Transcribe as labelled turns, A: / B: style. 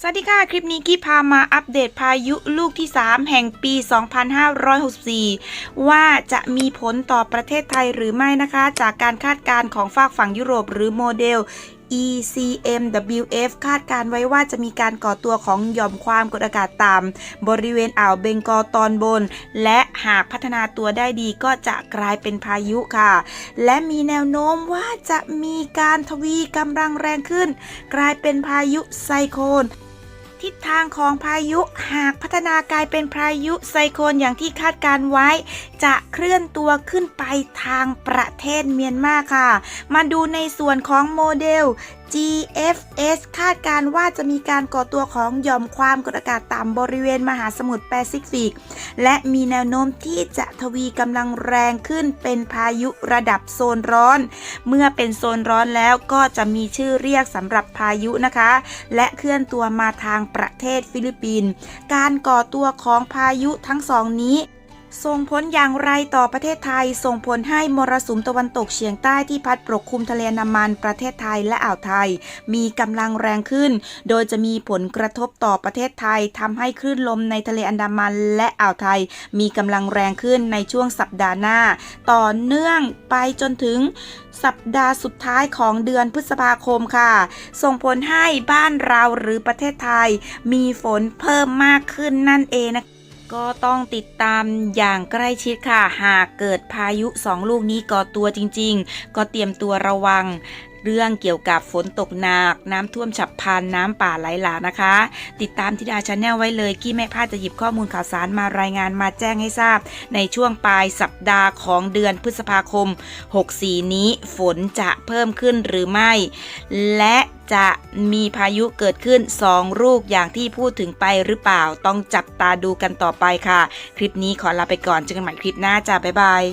A: สวัสดีค่ะ คลิปนี้กี้พามาอัปเดตพายุลูกที่ 3 แห่งปี 2564 ว่าจะมีผลต่อประเทศไทยหรือไม่นะคะ จากการคาดการณ์ของฝากฝั่งยุโรปหรือโมเดล ECMWF คาดการไว้ว่าจะมีการก่อตัวของหย่อมความกดอากาศต่ำบริเวณอ่าวเบงกอลตอนบน และหากพัฒนาตัวได้ดีก็จะกลายเป็นพายุค่ะ และมีแนวโน้มว่าจะมีการทวีกำลังแรงขึ้น กลายเป็นพายุไซโคลน ทิศทางของพายุหากพัฒนากลายเป็นพายุไซโคลนอย่างที่คาดการไว้ จะเคลื่อนตัวขึ้นไปทางประเทศเมียนมาค่ะ มาดูในส่วนของโมเดล GFS คาดการว่าจะมีการก่อตัวของหย่อมความกดอากาศต่ำบริเวณมหาสมุทรแปซิฟิก และมีแนวโน้มที่จะทวีกำลังแรงขึ้นเป็นพายุระดับโซนร้อน เมื่อเป็นโซนร้อนแล้วก็จะมีชื่อเรียกสำหรับพายุนะคะ และเคลื่อนตัวมาทางประเทศฟิลิปปินส์การก่อตัวของพายุทั้งสองนี้ ส่งผลอย่างไรต่อประเทศไทย ส่งผลให้มรสุมตะวันตกเฉียงใต้ที่พัดปกคลุมทะเลนดามันประเทศไทยและอ่าวไทย มีกำลังแรงขึ้น โดยจะมีผลกระทบต่อประเทศไทยทำให้คลื่นลมในทะเลอันดามันและอ่าวไทย มีกำลังแรงขึ้นในช่วงสัปดาห์หน้า ต่อเนื่องไปจนถึงสัปดาห์สุดท้ายของเดือนพฤษภาคมค่ะ ส่งผลให้บ้านเราหรือประเทศไทย มีฝนเพิ่มมากขึ้นนั่นเองนะคะ ก็ต้องติดตามอย่างใกล้ชิดค่ะ หากเกิดพายุสองลูกนี้ก่อตัวจริง ๆ ก็เตรียมตัวระวัง เรื่องเกี่ยวกับฝนตกหนัก น้ำท่วมฉับพลันน้ำป่าไหลหลากนะคะ ติดตามทิดาชาแนลไว้เลยกี้แม่พลาดจะหยิบข้อมูลข่าวสารมารายงานมาแจ้งให้ทราบ ในช่วงปลายสัปดาห์ของเดือนพฤษภาคม 64 นี้ฝนจะเพิ่มขึ้นหรือไม่ และจะมีพายุเกิดขึ้น 2 ลูกอย่างที่พูดถึงไปหรือเปล่า ต้องจับตาดูกันต่อไปค่ะ คลิปนี้ขอลาไปก่อนเจอกันใหม่คลิปหน้าจ้าบ๊ายบาย